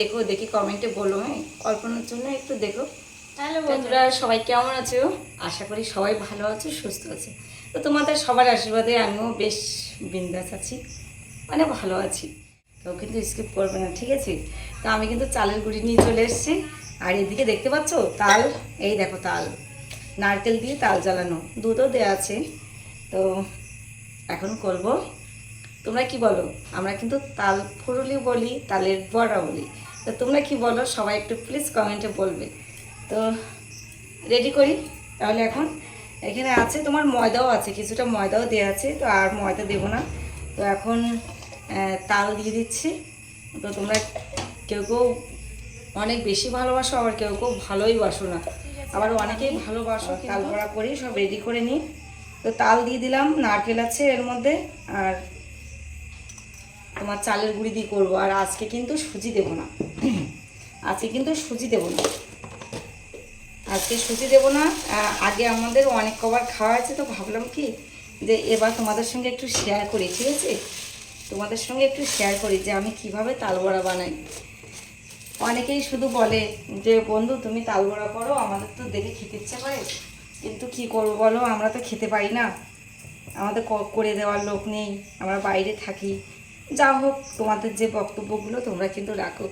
দেখো দেখি কমেন্টে বলো হ্যাঁ? কল্পনার জন্য একটু দেখো। হ্যালো বন্ধুরা সবাই কেমন আছো? আশা করি সবাই ভালো আছে সুস্থ আছে। তো তোমাদের সবার আশীর্বাদে আমিও বেশ বিন্দাস আছি মানে ভালো আছি। তো কিন্তু স্কিপ করবে না ঠিক আছে? তো আমি কিন্তু চালের গুঁড়ি নিয়ে চলে এসেছি। আর এদিকে দেখতে পাচ্ছো? তাল এই দেখো তাল। নারকেল দিয়ে তাল জ্বালানো দুধও দেওয়া আছে। তো এখন করব। তোমরা কি বলো? আমরা কিন্তু তাল ফুরুলি বলি তালের বড়া বলি। তো তোমরা কি বলো? সবাই একটু প্লিজ কমেন্টে বলবে। তো রেডি করি? তাহলে এখন এখানে আছে, তোমার ময়দাও আছে, কিছুটা ময়দাও দেওয়া আছে, তো আর ময়দা দেবো না। তো এখন তাল দিয়ে দিচ্ছি। তো তোমরা কেউ কেউ অনেক বেশি ভালোবাসো, আবার কেউ কেউ ভালোই বাসো না। আবার অনেকেই ভালোবাসো, তাল বড়া করি, সব রেডি করে নিই। তো তাল দিয়ে দিলাম, নারকেল আছে এর মধ্যে, আর তোমার চালের গুঁড়ি দিয়ে করব, আর আজকে কিন্তু সুজি দেবো না। আজকে কিন্তু সুজি দেবো না। আজকে সুজি দেবো না। আগে আমাদের অনেক কবার খাওয়া আছে তো ভাবলাম কি যে এবার তোমাদের সঙ্গে একটু শেয়ার করি, ঠিক আছে? তোমাদের সঙ্গে একটু শেয়ার করি যে আমি কীভাবে তালবড়া বানাই। অনেকেই শুধু বলে যে, বন্ধু, তুমি তালবড়া করো, আমাদের তো দেখে খেতে ইচ্ছে করে। কিন্তু কি করব বলো? আমরা তো খেতে পারি না। আমাদের করে দেওয়ার লোক নেই। আমরা বাইরে থাকি। যা হোক, তোমাদের যে বক্তব্যগুলো তোমরা কিন্তু রাখো।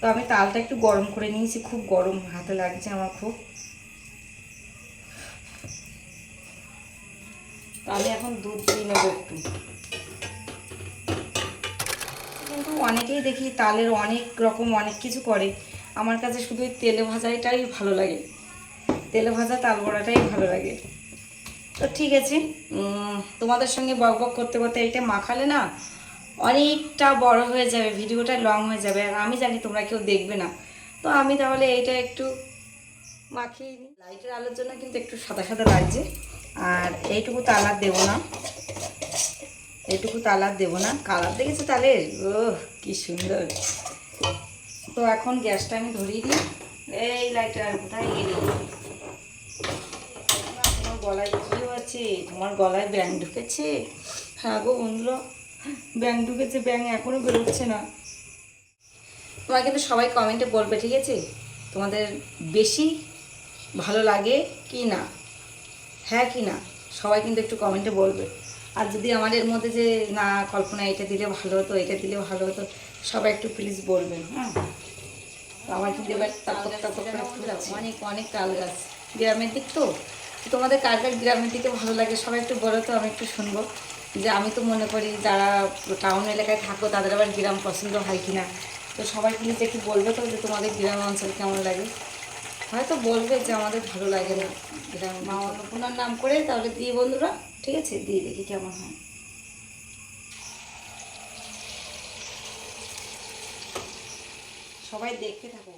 তো আমি তালটা একটু গরম করে নিয়েছি, খুব গরম হাতে লাগছে আমার খুব। তো আমি এখন দুধ দিয়ে নেব একটু। কিন্তু অনেকেই দেখি তালের অনেক রকম, অনেক কিছু করে। আমার কাছে শুধু তেলে ভাজাটাই ভালো লাগে। তেলে ভাজা তাল বড়াটাই ভালো লাগে। তো ঠিক আছে তোমাদের সঙ্গে বক বক করতে করতে এটা মাখালে না অনেকটা বড় হয়ে যাবে, ভিডিওটা লং হয়ে যাবে, আর আমি জানি তোমরা কেউ দেখবে না। তো আমি তাহলে এইটা একটু মাখিয়ে নিই। লাইটের আলোর জন্য কিন্তু একটু সাদা সাদা লাগছে, আর এইটুকু তালার দেবো না। এইটুকু তালার দেবো না। কালার দেখেছ তাহলে? ও কি সুন্দর। তো এখন গ্যাসটা আমি ধরিয়ে দিই। এই লাইটার কোথায় গেলি? কি হয়েছে তোমার গলায় ব্যাং ঢুকেছে। হ্যাঁ গো বন্ধুরা ব্যাং ঢুকেছে ব্যাং এখনও বেরোচ্ছে না। তোমার কিন্তু সবাই কমেন্টে বলবে ঠিক আছে? তোমাদের বেশি ভালো লাগে কি না? হ্যাঁ কি না? সবাই কিন্তু একটু কমেন্টে বলবে। আর যদি আমার এর মধ্যে যে না কল্পনা এটা দিলে ভালো হতো এটা দিলে ভালো হতো সবাই একটু প্লিজ বলবেন হ্যাঁ? আমার কিন্তু এবার তাপক তাপক অনেক অনেক তাল গাছ। গ্রামের দিক তো তো? তোমাদের কার কার গ্রামের দিকে ভালো লাগে? সবাই একটু বলো তো, আমি একটু শুনব। যে আমি তো মনে করি যারা টাউন এলাকায় থাকো, তাদের আবার গ্রাম পছন্দ হয় কি না তো সবাই প্লিজ একটু বলবে তো যে তোমাদের গ্রাম অঞ্চল কেমন লাগে? হয়তো বলবে যে আমাদের ভালো লাগে না গ্রাম। মা অন্নপূর্ণার নাম করে তাহলে দিয়ে বন্ধুরা, ঠিক আছে? দিয়ে দেখি কেমন হয়। সবাই দেখতে থাকো।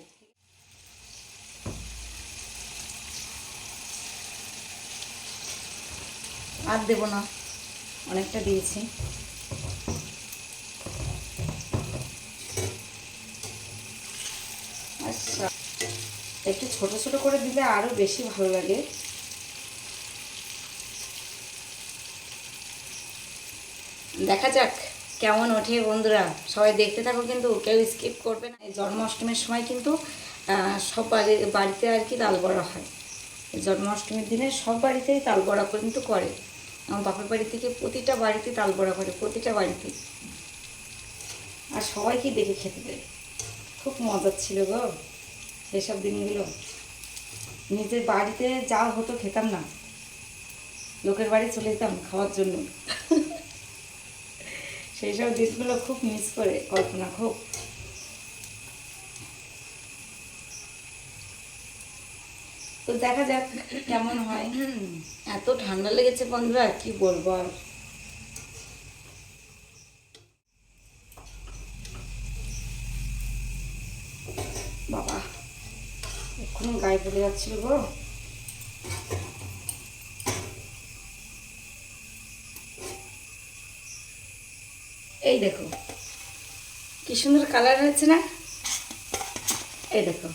আর দেবো না। অনেকটা দিয়েছি। আচ্ছা। একটু ছোট ছোট করে দিলে আরও বেশি ভালো লাগে। দেখা যাক কেমন ওঠে বন্ধুরা। সবাই দেখতে থাকো কিন্তু, কেউ স্কিপ করবে না। জন্মাষ্টমীর সময় কিন্তু সব বাড়ি, বাড়িতে আর কি তাল বড়া হয়। জন্মাষ্টমীর দিনে সব বাড়িতেই তাল বড়া কিন্তু করে। আমার বাপের বাড়ি থেকে প্রতিটা বাড়িতে তাল বড়া করে, প্রতিটা বাড়িতে। আর সবাইকে দেখে খেতে দেয়। খুব মজার ছিল গো। সেসব দিনগুলো। নিজের বাড়িতে যা হতো খেতাম না। লোকের বাড়ি চলে যেতাম খাওয়ার জন্য। সেই সব দিনগুলো খুব মিস করে, কল্পনা খুব। তো দেখা যাক কেমন হয়। এত ঠান্ডা লেগেছে বন্ধুরা কি বলব আর। বাবা, এক্ষুনি গায়ে পড়ে যাচ্ছিল গো। এই দেখো, কি সুন্দর কালার হয়েছে না? এই দেখো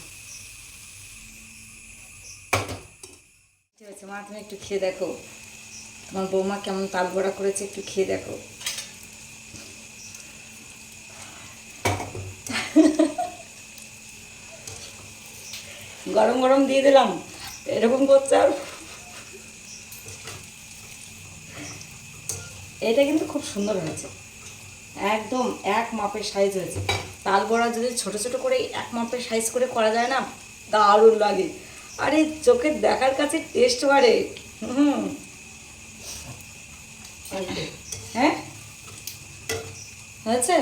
ঠিক আছে মা, তুমি একটু খেয়ে দেখো। তোমার বৌমা কেমন তাল বড়া করেছে, একটু খেয়ে দেখো। গরম গরম দিয়ে দিলাম, এরকম করছে আর। এটা কিন্তু খুব সুন্দর হয়েছে। একদম এক মাপের সাইজ হয়েছে। তাল বড়া যদি ছোট ছোট করে এক মাপের সাইজ করে করা যায় না, দারুণ লাগে। আরে চোখের দেখার কাছে টেস্ট বাড়ে। হুম। হ্যাঁ? হয়েছে?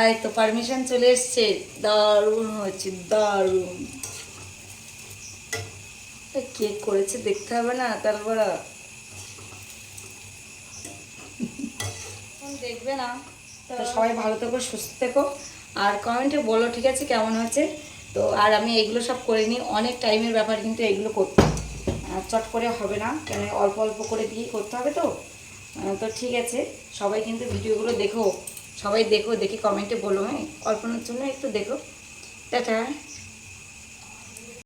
এই তো পারমিশন চলে এসছে। দারুণ হয়েছে দারুণ। কে করেছে দেখতে হবে না তারপর দেখবে না। তো সবাই ভালো থেকো সুস্থ থেকো। আর কমেন্টে বলো ঠিক আছে কেমন হয়েছে? তো আর আমি এগুলো সব করে নিই। অনেক টাইমের ব্যাপার কিন্তু এগুলো করতে চট করে হবে না। কেন অল্প অল্প করে দিয়েই করতে হবে তো। তো ঠিক আছে। সবাই কিন্তু ভিডিওগুলো দেখো। সবাই দেখো, দেখি কমেন্টে বলো হ্যাঁ? অল্পনার জন্য একটু দেখো। টাটা।